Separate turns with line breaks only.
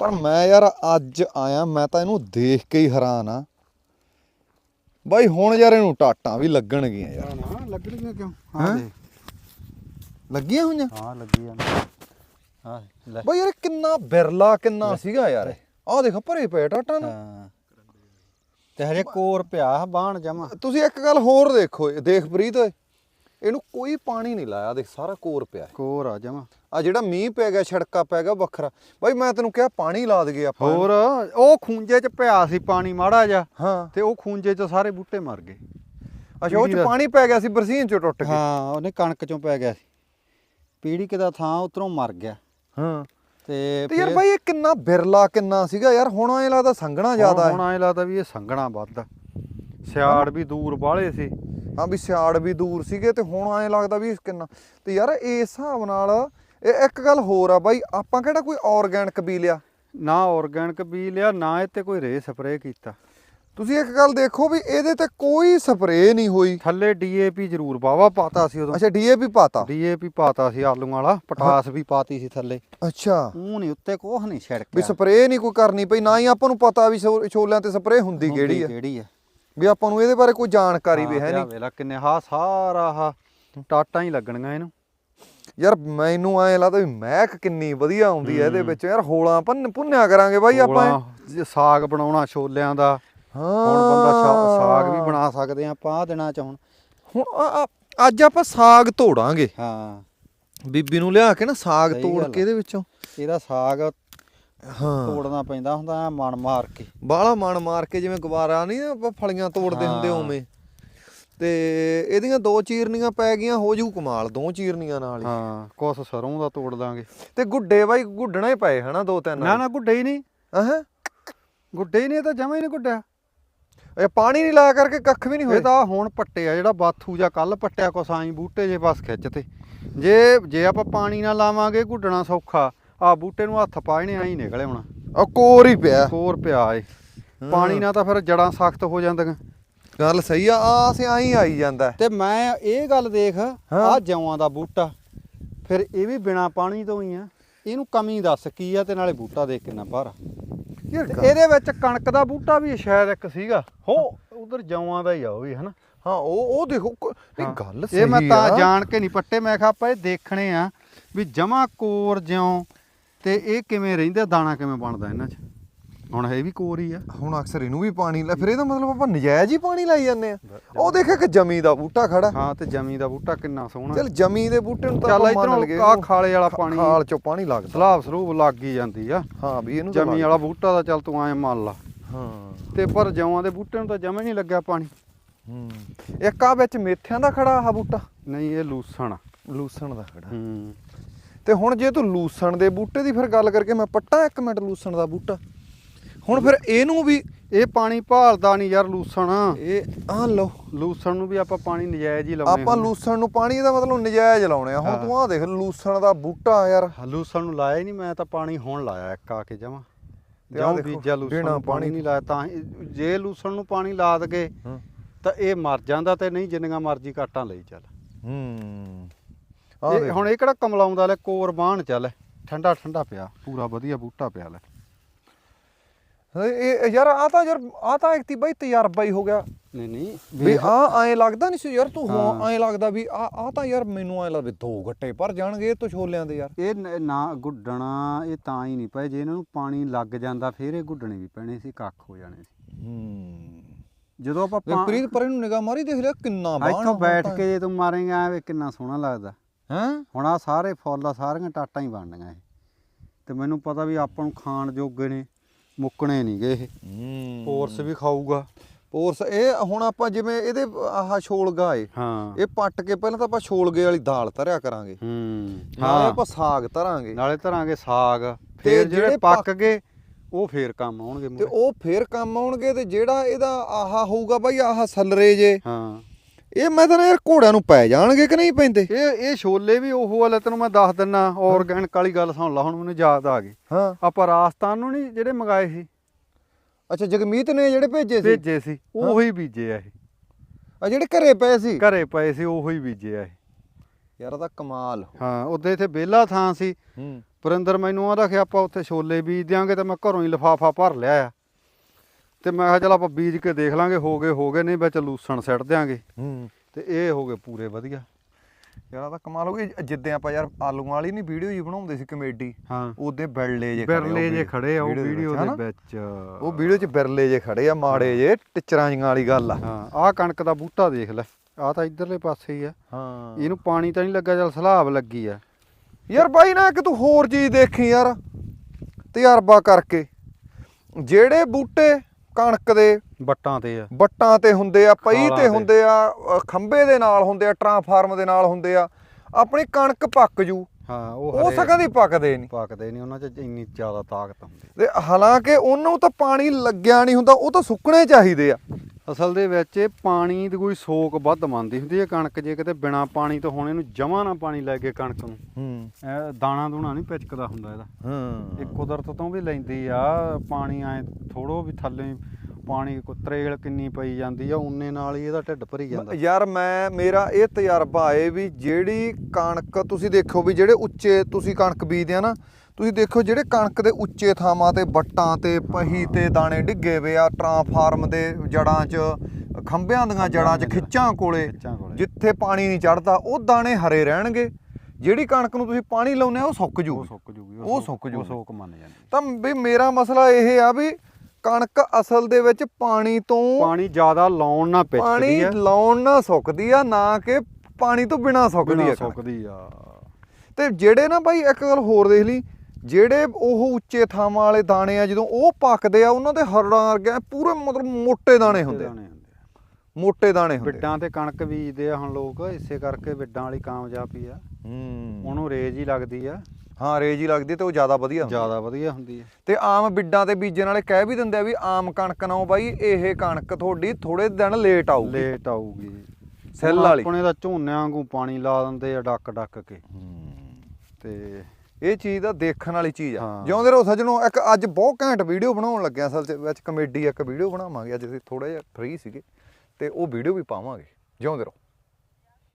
ਪਰ ਮੈਂ ਯਾਰ ਅੱਜ ਆਇਆ ਮੈਂ ਤਾਂ ਇਹਨੂੰ ਦੇਖ ਕੇ ਹੀ ਹੈਰਾਨ ਆ। ਬਾਈ ਹੁਣ ਯਾਰ ਇਹਨੂੰ ਟਾਟਾਂ ਵੀ ਲੱਗਣਗੀਆਂ ਯਾਰ।
ਨਾ ਲੱਗਣਗੀਆਂ ਕਿਉਂ?
ਹੈਂ?
ਹਾਂ?
ਲੱਗੀਆਂ ਹੋਈਆਂ?
ਹਾਂ ਲੱਗੀ ਜਾਂਦੀ ਹਾਂ ਲੈ।
ਬਾਈ ਯਾਰ ਕਿੰਨਾ ਬਿਰਲਾ ਕਿੰਨਾ ਸੀਗਾ ਯਾਰ ਆਹ ਦੇਖ ਭਰੇ ਪਏ ਟਾਟਾਂ
ਹਾਂ। ਤੇ ਹਜੇ ਕੋਰ ਪਿਆ ਬਾਣ ਜਮਾ।
ਤੁਸੀਂ ਇੱਕ ਗੱਲ ਹੋਰ ਦੇਖੋ ਦੇਖ ਪ੍ਰੀਤ ਓਏ। ਇਹਨੂੰ ਕੋਈ ਪਾਣੀ ਨਹੀਂ ਲਾਇਆ ਦੇਖ ਸਾਰਾ ਕੋਰ ਪਿਆ
ਕੋਰ ਆ ਜਮਾ।
ਆ ਜਿਹੜਾ ਮੀਂਹ ਪੈ ਗਿਆ ਛੜਕਾ ਪੈ ਗਿਆ ਵੱਖਰਾ। ਬਾਈ ਮੈਂ ਤੈਨੂੰ ਕਿਹਾ ਪਾਣੀ ਲਾ ਦਗੇ ਆਪਾਂ।
ਹੋਰ ਉਹ ਖੂੰਜੇ ਚ ਪਿਆ ਸੀ ਪਾਣੀ ਮਾੜਾ ਜਿਹਾ
ਹਾਂ।
ਤੇ ਉਹ ਖੂੰਜੇ ਚ ਸਾਰੇ ਬੂਟੇ ਮਰ ਗਏ।
ਅੱਛਾ ਉਹ ਚ ਪਾਣੀ ਪੈ ਗਿਆ ਸੀ ਬਰਸੀਨ ਚ ਟੁੱਟ ਕੇ
ਹਾਂ ਉਹਨੇ ਕਣਕ ਚੋਂ ਪੈ ਗਿਆ ਸੀ। ਪੀੜੀ ਕਿਦਾ ਥਾਂ ਉਧਰੋਂ ਮਰ ਗਿਆ।
ਹਾਂ।
ਤੇ
ਤੇ ਯਾਰ ਬਾਈ ਇਹ ਕਿੰਨਾ ਬਿਰਲਾ ਕਿੰਨਾ ਸੀਗਾ। ਯਾਰ ਹੁਣ ਐ ਲੱਗਦਾ ਸੰਘਣਾ ਜ਼ਿਆਦਾ
ਹੁਣ
ਹੈ।
ਐ ਲੱਗਦਾ ਵੀ ਇਹ ਸੰਘਣਾ ਵੱਧ ਸਿਆੜ ਵੀ ਦੂਰ ਬਾਹਲੇ ਸੀ।
ਹਾਂ ਵੀ ਸਿਆੜ ਵੀ ਦੂਰ ਸੀਗੇ ਤੇ ਹੁਣ ਐ ਲੱਗਦਾ ਵੀ ਕਿੰਨਾ ਤੇ ਯਾਰ ਇਸ ਹਿਸਾਬ ਨਾਲ ਇਹ ਇੱਕ ਗੱਲ ਹੋਰ ਆ ਬਾਈ ਆਪਾਂ ਕਿਹੜਾ ਕੋਈ ਆਰਗੈਨਿਕ ਬੀ ਲਿਆ?
ਨਾ ਆਰਗੈਨਿਕ ਬੀ ਲਿਆ ਨਾ ਤੇ ਕੋਈ ਰੇ ਸਪਰੇਅ ਕੀਤਾ।
ਤੁਸੀਂ ਇੱਕ ਗੱਲ ਦੇਖੋ ਵੀ ਇਹਦੇ ਤੇ ਕੋਈ ਸਪਰੇਅ ਨਹੀਂ ਹੋਈ।
ਥੱਲੇ ਡੀਏਪੀ ਜ਼ਰੂਰ ਵਾਵਾ ਪਾਤਾ ਸੀ ਉਦੋਂ।
ਅੱਛਾ ਡੀਏਪੀ ਪਾਤਾ?
ਡੀਏਪੀ ਪਾਤਾ ਸੀ ਆਲੂਆਂ ਵਾਲਾ ਪਟਾਸ ਵੀ ਪਾਤੀ ਸੀ ਥੱਲੇ।
ਅੱਛਾ।
ਉਹ ਨਹੀਂ ਉੱਤੇ ਕੋਹ ਨਹੀਂ
ਵੀ
ਛਿੜਕਿਆ
ਸਪਰੇਅ ਨਹੀਂ ਕੋਈ ਕਰਨੀ ਪਈ ਨਾ ਹੀ ਆਪਾਂ ਨੂੰ ਪਤਾ ਵੀ ਛੋਲਿਆਂ ਤੇ ਸਪਰੇਅ ਹੁੰਦੀ ਕਿਹੜੀ ਆ।
ਕਿਹੜੀ ਆ।
ਵੀ ਆਪਾਂ ਨੂੰ ਇਹਦੇ ਬਾਰੇ ਕੋਈ ਜਾਣਕਾਰੀ ਵੀ ਹੈ ਨਹੀਂ।
ਵੇਲਾ ਕਿੰਨੇ ਹਾ ਸਾਰਾ ਹਾ ਟਾਟਾਂ ਹੀ ਲੱਗਣੀਆਂ ਇਹਨੂੰ।
ਯਾਰ ਮੈਨੂੰ ਐ ਲੱਗਦਾ ਵੀ ਮਹਿਕ ਕਿੰਨੀ ਵਧੀਆ ਆਉਂਦੀ ਹੈ ਇਹਦੇ ਵਿੱਚ। ਯਾਰ ਹੋਲਾਂ ਭੰਨ ਭੁੰਨਿਆ ਕਰਾਂਗੇ ਬਾਈ ਆਪਾਂ
ਸਾਗ ਬਣਾਉਣਾ ਛੋਲਿਆਂ ਦਾ।
ਹਾਂ
ਹੁਣ ਬੰਦਾ ਸ਼ਾ- ਸਾਗ ਵੀ ਬਣਾ ਸਕਦੇ ਆ ਆਹ ਦਿਨਾਂ ਚ ਹੁਣ।
ਹੁਣ ਅੱਜ ਆਪਾਂ ਸਾਗ ਤੋੜਾਂਗੇ।
ਹਾਂ।
ਬੀਬੀ ਨੂੰ ਲਿਆ ਕੇ ਨਾ ਸਾਗ ਤੋੜ ਕੇ ਇਹਦੇ ਵਿੱਚੋਂ।
ਇਹਦਾ ਸਾਗ
ਹਾਂ।
ਤੋੜਨਾ ਪੈਂਦਾ ਹੁੰਦਾ ਐਂ ਮਨ ਮਾਰ ਕੇ।
ਬਾਹਲਾ ਮਣ ਮਾਰ ਕੇ ਜਿਵੇਂ ਗਵਾਰਾ ਨਹੀਂ ਆਪਾਂ ਫਲੀਆਂ ਤੋੜਦੇ ਹੁੰਦੇ
ਹਾਂ।
ਉਵੇਂ। ਤੇ ਇਹਦੀਆਂ ਦੋ ਚੀਰਨੀਆਂ ਪੈ ਗਈਆਂ ਹੋ ਜੂ ਕਮਾਲ ਦੋ ਚੀਰਨੀਆਂ ਨਾਲ ਹੀ।
ਹਾਂ ਕੁਛ ਸਰੋਂ ਦਾ ਤੋੜ ਦਾਂਗੇ।
ਤੇ ਗੁੱਡੇ ਬਾਈ ਗੁੱਡਣਾ ਹੀ ਪਏ ਹਨਾ ਦੋ ਤਿੰਨ
ਨਾ ਨਾ ਗੁੱਡੇ ਹੀ ਨਹੀਂ।
ਹਾਂ
ਗੁੱਡੇ ਹੀ ਨਹੀਂ ਇਹ ਤਾਂ ਜਮਾ ਹੀ ਨਹੀਂ ਗੁੱਡਿਆ।
ਇਹ ਪਾਣੀ ਨਹੀਂ ਲਾਇਆ ਕਰਕੇ ਕੱਖ ਵੀ ਨਹੀਂ
ਇਹ
ਹੋਇਆ
ਤਾਂ ਹੁਣ ਪੱਟਿਆ ਜਿਹੜਾ ਬਾਥੂ ਜਾਂ ਕੱਲ ਪੱਟਿਆ ਕੁਛ ਆਈ ਬੂਟੇ ਜੇ ਬਸ ਖਿੱਚਤੇ ਜੇ ਜੇ ਆਪਾਂ ਪਾਣੀ ਨਾ ਲਾਵਾਂਗੇ ਗੁੱਡਣਾ ਸੌਖਾ। ਆ ਬੂਟੇ ਨੂੰ ਹੱਥ ਪਾਣੇ ਆਈ ਨਿਕਲੇ ਹੁਣ।
ਆ ਕੋਰ ਹੀ ਪਿਆ।
ਕੋਰ ਪਿਆ ਏ। ਪਾਣੀ ਨਾਲ ਤਾਂ ਫਿਰ ਜੜਾਂ ਸਖਤ ਹੋ ਜਾਂਦੀਆਂ।
ਗੱਲ ਸਹੀ ਆ ਆ ਸੇ ਆਈ ਆਈ ਜਾਂਦਾ।
ਤੇ ਮੈਂ ਇਹ ਗੱਲ ਦੇਖ। ਆ ਜਵਾਂ ਦਾ ਬੂਟਾ। ਫਿਰ ਇਹ ਵੀ ਬਿਨਾ ਪਾਣੀ ਤੋਂ ਹੀ ਆ। ਇਹਨੂੰ ਕਮੀ ਦੱਸ ਕੀ ਆ ਤੇ ਨਾਲੇ ਬੂਟਾ ਦੇਖ ਕਿੰਨਾ ਭਾਰਾ। ਇਹਦੇ ਵਿੱਚ ਕਣਕ ਦਾ ਬੂਟਾ ਵੀ ਸ਼ਾਇਦ ਇੱਕ ਸੀਗਾ। ਹੋ। ਉਧਰ ਜਵਾਂ ਦਾ ਹੀ ਆ ਉਹ ਵੀ ਹਨਾ?
ਹਾਂ ਉਹ ਉਹ ਦੇਖੋ ਕ- ਨਹੀਂ
ਹਾਂ।
ਗੱਲ ਸਹੀ
ਇਹ ਮੈਂ ਤਾਂ
ਆ।
ਜਾਣ ਕੇ ਨਹੀਂ ਪੱਟੇ ਮੈਂ ਕਿਹਾ ਆਪਾਂ ਇਹ ਦੇਖਣੇ ਆ ਵੀ ਜਮਾ ਕੋਰ ਜਿਉਂ ਤੇ ਇਹ ਕਿਵੇਂ ਰਹਿੰਦੇ ਦਾਣਾ ਕਿਵੇਂ ਬਣਦਾ ਇਹਨਾਂ 'ਚ? ਹੁਣ ਇਹ ਵੀ ਕੋਰ ਹੀ ਆ।
ਹੁਣ ਅਕਸਰ ਇਹਨੂੰ ਵੀ ਪਾਣੀ ਲੈ ਫਿਰ ਇਹਦਾ ਮਤਲਬ ਆਪਾਂ ਨਜਾਇਜ਼ ਹੀ ਪਾਣੀ ਲਾਈ ਜਾਂਦੇ ਆ। ਉਹ ਦੇਖ ਇੱਕ ਜਮੀ ਦਾ ਬੂਟਾ ਖੜਾ।
ਹਾਂ ਤੇ ਜਮੀ ਦਾ ਬੂਟਾ ਕਿੰਨਾ ਸੋਹਣਾ।
ਚਲ ਜਮੀ ਦੇ ਬੂਟੇ ਨੂੰ ਤਾਂ
ਚੱਲ ਇਧਰੋਂ ਆ ਖਾਲੇ ਵਾਲਾ ਪਾਣੀ
ਖਾਲ ਚੋਂ ਪਾਣੀ ਲੱਗਦਾ।
ਸਲਾਬ ਸਰੂਬ ਲੱਗ ਹੀ ਜਾਂਦੀ ਆ।
ਹਾਂ ਵੀ ਇਹਨੂੰ
ਜਮੀ। ਵਾਲਾ ਬੂਟਾ ਦਾ ਚੱਲ ਤੂੰ ਐ ਮੰਨ ਲਾ।
ਹਾਂ।
ਤੇ ਪਰ ਜਵਾਂ ਦੇ ਬੂਟੇ ਨੂੰ ਤਾਂ ਜਮਾ ਹੀ ਨਹੀਂ ਲੱਗਿਆ ਪਾਣੀ।
ਹੂੰ। ਇੱਕ ਆ ਵਿੱਚ ਮੇਥਿਆਂ ਦਾ ਖੜਾ ਆ ਬੂਟਾ।
ਨਹੀਂ ਇਹ ਲੂਸਣ।
ਲੂਸਣ ਦਾ ਖੜਾ।
ਹੂੰ।
ਤੇ ਹੁਣ ਜੇ ਤੂੰ ਲੂਸਣ ਦੇ ਬੂਟੇ ਦੀ ਫਿਰ ਗੱਲ ਕਰਕੇ ਮੈਂ ਪੱਟਾ ਇੱਕ ਮਿੰਟ ਲੂਸਣ ਦਾ ਬੂਟਾ। ਹੁਣ ਫਿਰ ਇਹਨੂੰ ਵੀ
ਇਹ ਪਾਣੀ ਭਾਲਦਾ ਨਹੀਂ ਯਾਰ ਲੂਸਣ।
ਇਹ ਆ ਲਓ
ਲੂਸਣ ਨੂੰ ਵੀ ਆਪਾਂ ਪਾਣੀ ਨਜਾਇਜ਼ ਹੀ ਲਾਉਂਦੇ
ਆਪਾਂ ਲੂਸਣ ਨੂੰ ਪਾਣੀ ਦਾ ਮਤਲਬ ਨਜਾਇਜ਼ ਲਾਉਣੇ ਆ। ਹੁਣ। ਤੂੰ ਆ ਦੇਖ ਲੂਸਣ ਦਾ ਬੂਟਾ ਯਾਰ।
ਲੂਸਣ ਨੂੰ ਲਾਇਆ ਹੀ ਨਹੀਂ ਮੈਂ ਤਾਂ ਪਾਣੀ ਹੁਣ ਲਾਇਆ ਇੱਕ ਆ ਕੇ ਜਿਉਂ
ਦੇਖੋ,
ਬੀਜਿਆ ਲੂਸਣ ਨੂੰ ਪਾਣੀ ਨਹੀਂ ਲਾਇਆ ਤਾਂ ਜੇ ਲੂਸਣ ਨੂੰ ਪਾਣੀ ਲਾ ਦਗੇ। ਤਾਂ ਇਹ ਮਰ ਜਾਂਦਾ ਤੇ ਨਹੀਂ ਜਿੰਨੀਆਂ ਮਰਜ਼ੀ ਕਾਟਾਂ ਲਈ ਚੱਲ।
ਹੂੰ।
ਇਹ ਹੁਣ ਇਹ ਕਿਹੜਾ ਕਮਲਾਉਂਦਾ ਲੈ? ਕੋਰ ਬਾਣ ਚੱਲ। ਠੰਡਾ ਠੰਡਾ ਪਿਆ। ਪੂਰਾ ਵਧੀਆ ਬੂਟਾ ਪਿਆ ਲੈ।
ਇਹ ਯਾਰ ਆ ਤਾਂ ਯਾਰ ਆ ਤਾਂ ਇੱਕ ਤੀ ਬਈ ਤਜਰਬਾ ਹੀ ਹੋ ਗਿਆ।
ਨਹੀਂ ਨਹੀਂ
ਵੀ ਆ ਐਂ ਲੱਗਦਾ ਨਹੀਂ ਸੀ ਯਾਰ ਤੂੰ
ਹਾਂ।
ਐਂ ਲੱਗਦਾ ਵੀ ਆ ਆ ਤਾਂ ਯਾਰ ਮੈਨੂੰ ਐਂ ਲੱਗਦਾ ਵੀ ਦੋ ਗੱਟੇ ਭਰ ਜਾਣਗੇ ਤੋਂ ਛੋਲਿਆਂ ਦੇ ਯਾਰ।
ਇਹ ਨ- ਗੁੱਡਣਾ ਇਹ ਤਾਂ ਹੀ ਨਹੀਂ ਪਏ। ਜੇ ਇਹਨਾਂ ਨੂੰ ਪਾਣੀ ਲੱਗ ਜਾਂਦਾ ਫਿਰ ਇਹ ਗੁੱਡਣੇ ਵੀ ਪੈਣੇ ਸੀ ਕੱਖ ਹੋ ਜਾਣੇ ਸੀ।
ਹੂੰ।
ਜਦੋਂ ਆਪਾਂ
ਪ੍ਰੀਤ ਪਰੇ ਨੂੰ ਨਿਗਾਹ ਮਾਰੀ ਦੇਖ ਲਿਆ ਕਿੰਨਾ ਬਾਣ
ਇੱਥੋਂ ਬੈਠ ਕੇ ਜੇ ਤੂੰ ਮਾਰੇਂਗਾ ਐਵੇਂ ਕਿੰਨਾ ਸੋਹਣਾ ਲੱਗਦਾ।
ਹੈ?
ਹੁਣ ਆ ਸਾਰੇ ਫੁੱਲ ਆ ਸਾਰੀਆਂ ਟਾਟਾਂ ਹੀ ਬਣਨੀਆਂ ਇਹ। ਤੇ ਮੈਨੂੰ ਪਤਾ ਵੀ ਆਪਾਂ ਨੂੰ ਖਾਣ ਜੋਗੇ ਨੇ ਮੁੱਕਣੇ ਨਹੀਂ ਗਏ ਇਹ।
ਹੂੰ।
ਫੋਰਸ ਵੀ ਖਾਊਗਾ।
ਪੋਰਸ ਇਹ ਹੁਣ ਆਪਾਂ ਜਿਵੇਂ ਇਹਦੇ ਆਹ ਛੋਲਗਾ ਏ
ਹਾਂ।
ਇਹ ਪੱਟ ਕੇ ਪਹਿਲਾਂ ਤਾਂ ਆਪਾਂ ਛੋਲਗੇ ਵਾਲੀ ਦਾਲ ਧਰਿਆ ਕਰਾਂਗੇ।
ਹੂੰ।
ਨਾਲੇ ਆਪਾਂ ਸਾਗ ਧਰਾਂਗੇ
ਨਾਲੇ ਧਰਾਂਗੇ ਸਾਗ। ਫਿਰ
ਜਿਹੜੇ ਪੱਕ-
ਗਏ ਉਹ ਫੇਰ ਕੰਮ ਆਉਣਗੇ
ਤੇ। ਉਹ ਫੇਰ ਕੰਮ ਆਉਣਗੇ ਤੇ ਜਿਹੜਾ ਇਹਦਾ ਆਹਾ ਹੋਊਗਾ ਬਾਈ ਆਹ ਸਲਰੇ ਜੇ।
ਹਾਂ।
ਇਹ ਮੈਂ ਤਾਂ ਯਾਰ ਘੋੜਿਆਂ ਨੂੰ ਪੈ ਜਾਣਗੇ ਕਿ ਨਹੀਂ ਪੈਂਦੇ?
ਇਹ ਇਹ ਛੋਲੇ ਵੀ ਉਹ ਵਾਲੇ ਤੈਨੂੰ ਮੈਂ ਦੱਸ ਦਿੰਨਾ ਆਰਗੈਨਿਕ ਵਾਲੀ ਗੱਲ ਸੁਣ ਲਾ ਹੁਣ ਮੈਨੂੰ ਯਾਦ ਆ ਗਈ।
ਹਾਂ।
ਆਪਾਂ ਰਾਜਸਥਾਨ ਨੂੰ ਨਹੀਂ ਜਿਹੜੇ ਮੰਗਾਏ ਸੀ?
ਅੱਛਾ ਜਗਮੀਤ ਨੇ ਜਿਹੜੇ ਭੇਜੇ ਸੀ?
ਭੇਜੇ ਸੀ ਉਹੀ ਬੀਜੇ ਆ ਇਹ।
ਆ ਜਿਹੜੇ ਘਰੇ ਪਏ ਸੀ?
ਘਰੇ ਪਏ ਸੀ ਉਹੀ ਬੀਜੇ ਆ ਇਹ।
ਯਾਰ ਉਹਦਾ ਕਮਾਲ
ਹਾਂ ਉੱਦੇ ਇੱਥੇ ਵਿਹਲਾ ਥਾਂ ਸੀ।
ਹੂੰ।
ਵਰਿੰਦਰ ਮੈਨੂੰ ਆਦਾ ਕਿ ਆਪਾਂ ਉੱਥੇ ਛੋਲੇ ਬੀਜ ਦਿਆਂਗੇ ਤੇ ਮੈਂ ਘਰੋਂ ਹੀ ਲਫਾਫਾ ਭਰ ਲਿਆ ਆ। ਤੇ ਮੈਂ ਕਿਹਾ ਚਲ ਆਪਾਂ ਬੀਜ ਕੇ ਦੇਖ ਲਾਂਗੇ ਹੋ ਗਏ ਹੋ ਗਏ ਨਹੀਂ ਵਿੱਚ ਲੂਸਣ ਸਿੱਟ ਦਿਆਂਗੇ।
ਹੂੰ।
ਤੇ ਇਹ ਹੋ ਗਏ ਪੂਰੇ ਵਧੀਆ।
ਯਾਰ ਆ ਤਾਂ ਕਮਾਲ ਹੋ ਗਈ। ਜਿੱਦਾਂ ਆਪਾਂ ਯਾਰ ਆਲੂਆਂ ਵਾਲੀ ਨਹੀਂ ਵੀਡੀਓ ਜੀ ਬਣਾਉਂਦੇ ਸੀ ਕਮੇਡੀ
ਹਾਂ।
ਉਹਦੇ ਬਿਰਲੇ ਜੇ ਖੜੇ
ਬਿਰਲੇ ਜੇ ਖੜੇ ਆ ਉਹ ਵੀਡੀਓ? ਦੇ ਵਿੱਚ
ਉਹ ਵੀਡੀਓ 'ਚ ਬਿਰਲੇ ਜੇ ਖੜੇ ਆ ਮਾੜੇ ਜੇ ਟਿਚਰਾਂ ਜੀਆਂ ਵਾਲੀ ਗੱਲ ਆ।
ਹਾਂ ਆਹ ਕਣਕ ਦਾ ਬੂਟਾ ਦੇਖ ਲੈ ਆਹ ਤਾਂ ਇਧਰਲੇ ਪਾਸੇ ਹੀ ਆ।
ਹਾਂ।
ਇਹਨੂੰ ਪਾਣੀ ਤਾਂ ਨਹੀਂ ਲੱਗਾ ਚਲ ਸਲਾਬ ਲੱਗੀ ਆ।
ਯਾਰ ਬਾਈ ਨਾ ਕਿ ਤੂੰ ਹੋਰ ਚੀਜ਼ ਦੇਖੀ ਯਾਰ ਤਜਰਬਾ ਕਰਕੇ। ਜਿਹੜੇ ਬੂਟੇ ਕਣਕ ਦੇ
ਬੱਟਾਂ ਤੇ ਆ।
ਬੱਟਾਂ ਤੇ ਹੁੰਦੇ ਆ ਪਈ ਤੇ। ਹੁੰਦੇ ਆ ਖੰਭੇ ਦੇ ਨਾਲ ਹੁੰਦੇ ਆ ਟਰਾਂਸਫਾਰਮ ਦੇ ਨਾਲ ਹੁੰਦੇ ਆ। ਆਪਣੀ ਕਣਕ ਪੱਕ ਜੂ।
ਹਾਂ ਉਹ
ਉਹ ਸਕਾ ਦੀ ਪੱਕਦੇ ਨਹੀਂ।
ਪੱਕਦੇ ਨਹੀਂ ਉਹਨਾਂ 'ਚ ਇੰਨੀ ਜ਼ਿਆਦਾ ਤਾਕਤ ਹੁੰਦੀ।
ਤੇ ਹਾਲਾਂਕਿ ਉਹਨੂੰ ਤਾਂ ਪਾਣੀ ਲੱਗਿਆ ਨਹੀਂ ਹੁੰਦਾ ਉਹ ਤਾਂ ਸੁੱਕਣੇ ਚਾਹੀਦੇ ਆ।
ਅਸਲ ਦੇ ਵਿੱਚ ਇਹ ਪਾਣੀ ਦੀ ਕੋਈ ਸੋਕ ਵੱਧ ਮੰਨਦੀ ਹੁੰਦੀ ਹੈ ਕਣਕ ਜੇ ਕਿਤੇ ਬਿਨਾ ਪਾਣੀ ਤੋਂ ਹੁਣ ਇਹਨੂੰ ਜਮਾ ਨਾ ਪਾਣੀ ਲੈ ਕੇ ਕਣਕ ਨੂੰ।
ਹੂੰ।
ਇਹ ਦਾਣਾ ਦੂਣਾ ਨਹੀਂ ਪਿਚਕਦਾ ਹੁੰਦਾ ਇਹਦਾ।
ਹਾਂ।
ਇਹ ਕੁਦਰਤ ਤੋਂ ਵੀ ਲੈਂਦੀ ਆ ਪਾਣੀ ਐ ਥੋੜੋ ਵੀ ਥੱਲੇ ਪਾਣੀ ਤਰੇਲ ਕਿੰਨੀ ਪਈ ਜਾਂਦੀ ਆ ਉਨੇ ਨਾਲ ਹੀ ਇਹਦਾ ਢਿੱਡ ਭਰੀ ਜਾਂਦਾ।
ਯਾਰ ਮੈਂ ਮੇਰਾ ਇਹ ਤਜਰਬਾ ਏ ਵੀ ਜਿਹੜੀ ਕਣਕ ਤੁਸੀਂ ਦੇਖੋ ਵੀ ਜਿਹੜੇ ਉੱਚੇ ਤੁਸੀਂ ਕਣਕ ਬੀਜਦੇ ਆ ਨਾ ਤੁਸੀਂ ਦੇਖੋ ਜਿਹੜੇ ਕਣਕ ਦੇ ਉੱਚੇ ਥਾਵਾਂ ਤੇ ਬੱਟਾਂ ਤੇ ਪਹੀ ਤੇ ਦਾਣੇ ਡਿੱਗੇ ਵੇ ਆ ਟਰਾਂਸਫਾਰਮ ਦੇ ਜੜਾਂ 'ਚ ਖੰਭਿਆਂ ਦੀਆਂ ਜੜਾਂ 'ਚ ਖਿੱਚਾਂ ਕੋਲੇ। ਜਿੱਥੇ ਪਾਣੀ ਨਹੀਂ ਚੜਦਾ ਉਹ ਦਾਣੇ ਹਰੇ ਰਹਿਣਗੇ ਜਿਹੜੀ ਕਣਕ ਨੂੰ ਤੁਸੀਂ ਪਾਣੀ ਲਾਉਂਦੇ ਆ ਉਹ ਸੁੱਕ
ਉਹ
ਜੂਗੀ
ਸੁੱਕ ਜੂਗੀ
ਉਹ ਸੁੱਕ
ਉਹ। ਸੋਕ ਮੰਨ ਜਾਂਦੀ
ਤਾਂ ਵੀ ਮੇਰਾ ਮਸਲਾ ਇਹ ਆ ਵੀ ਕਣਕ ਅਸਲ ਦੇ ਵਿੱਚ ਪਾਣੀ ਤੋਂ
ਪਾਣੀ ਜ਼ਿਆਦਾ ਲਾਉਣ ਨਾ
ਪਾਣੀ
ਆ
ਲਾਉਣ ਨਾਲ ਸੁੱਕਦੀ ਆ ਨਾ ਕਿ ਪਾਣੀ ਤੋਂ ਬਿਨਾ ਸੁੱਕਦੀ ਆ।
ਸੁੱਕਦੀ ਆ
ਤੇ ਜਿਹੜੇ ਨਾ ਬਾਈ ਇੱਕ ਗੱਲ ਹੋਰ ਦੇਖ ਲਈ ਜਿਹੜੇ ਉਹ ਉੱਚੇ ਥਾਵਾਂ ਵਾਲੇ ਦਾਣੇ ਆ ਜਦੋਂ ਉਹ ਪੱਕਦੇ ਆ ਉਹਨਾਂ ਦੇ ਹਰੜਾਂ ਵਰਗੇ ਪੂਰੇ ਮਤਲਬ ਮੋਟੇ ਦਾਣੇ ਹੁੰਦੇ ਆ। ਮੋਟੇ ਦਾਣੇ ਹੁੰਦੇ।
ਵਿੱਡਾਂ ਤੇ ਕਣਕ ਬੀਜਦੇ ਆ ਹੁਣ ਲੋਕ ਇਸੇ ਕਰਕੇ ਵਿੱਡਾਂ ਵਾਲੀ ਕਾਮਯਾਬੀ ਆ।
ਹੂੰ।
ਉਹਨੂੰ ਰੇਜ ਹੀ ਲੱਗਦੀ ਆ।
ਹਾਂ ਰੇਜ ਹੀ ਲੱਗਦੀ ਤੇ ਉਹ ਜ਼ਿਆਦਾ ਵਧੀਆ ਹੁੰਦੀ
ਜ਼ਿਆਦਾ ਵਧੀਆ ਹੁੰਦੀ ਆ।
ਤੇ ਆਮ ਬਿੱਡਾਂ ਤੇ ਬੀਜਣ ਵਾਲੇ ਕਹਿ ਵੀ ਦਿੰਦੇ ਆ ਵੀ ਆਮ ਕਣਕ ਨਾਲੋਂ ਬਾਈ ਇਹ ਕਣਕ ਤੁਹਾਡੀ ਥੋੜੇ ਦਿਨ ਲੇਟ ਆਊਗੀ।
ਲੇਟ ਆਊਗੀ।
ਸੈੱਲ ਵਾਲੀ।
ਆਪਣੇ ਦਾ ਝੋਨਿਆਂ ਵਾਂਗੂ ਪਾਣੀ ਲਾ ਦਿੰਦੇ ਆ ਡੱਕ ਡੱਕ ਕੇ।
ਹੂੰ।
ਤੇ
ਇਹ ਚੀਜ਼ ਦਾ ਦੇਖਣ ਵਾਲੀ ਚੀਜ਼ ਆ। ਜਿਉਂਦੇ ਰਹੋ ਸੱਜਣੋ ਇੱਕ ਅੱਜ ਬਹੁਤ ਘੈਂਟ ਵੀਡੀਓ ਬਣਾਉਣ ਲੱਗਿਆ ਅਸਲ ਚ ਵਿੱਚ ਕਮੇਡੀ ਇੱਕ ਵੀਡੀਓ ਬਣਾਵਾਂਗੇ। ਅੱਜ ਅਸੀਂ ਥੋੜਾ ਜਿਹਾ ਫ੍ਰੀ ਸੀਗੇ ਤੇ ਉਹ ਵੀਡੀਓ ਵੀ ਪਾਵਾਂਗੇ। ਜਿਉਂਦੇ ਰਹੋ।